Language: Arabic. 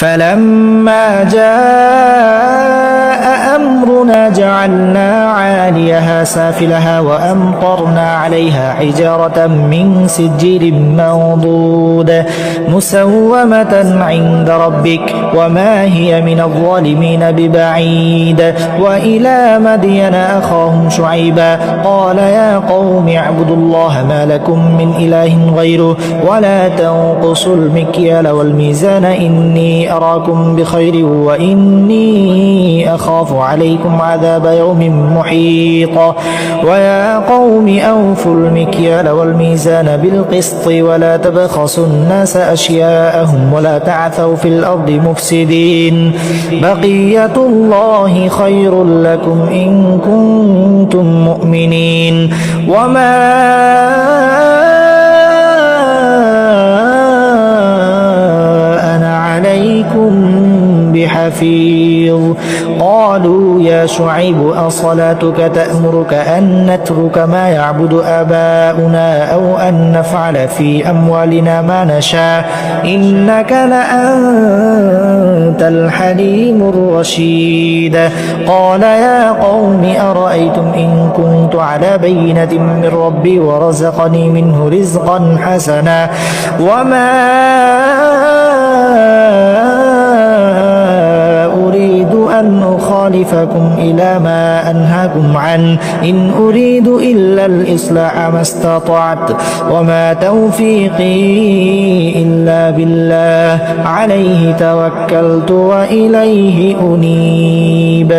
فلما جاء أمرنا جعلنا سافلها وأمطرنا عليها حجارة من سجيل منضود مسومة عند ربك وما هي من الظالمين ببعيد وإلى مدين أخاهم شعيبا قال يا قوم اعبدوا الله ما لكم من إله غيره ولا تنقصوا المكيال والميزان إني أراكم بخير وإني أخاف عليكم عذاب يوم محيط. ويا قوم أوفوا المكيال والميزان بالقسط ولا تبخسوا الناس أشياءهم ولا تعثوا في الأرض مفسدين. بقية الله خير لكم إن كنتم مؤمنين. وما أنا عليكم بحفيظ قالوا يا شعيب أصلاتك تأمرك أن نترك ما يعبد آباؤنا أو أن نفعل في أموالنا ما نشاء. إنك لأنت الحليم الرشيد. قال يا قوم أرأيتم إن كنت على بينة من ربي ورزقني منه رزقا حسنا. وما أخالفكم إلى ما أنهاكم عنه. إن أريد إلا الإصلاح ما استطعت وما توفيقي إلا بالله. عليه توكلت وإليه أنيب.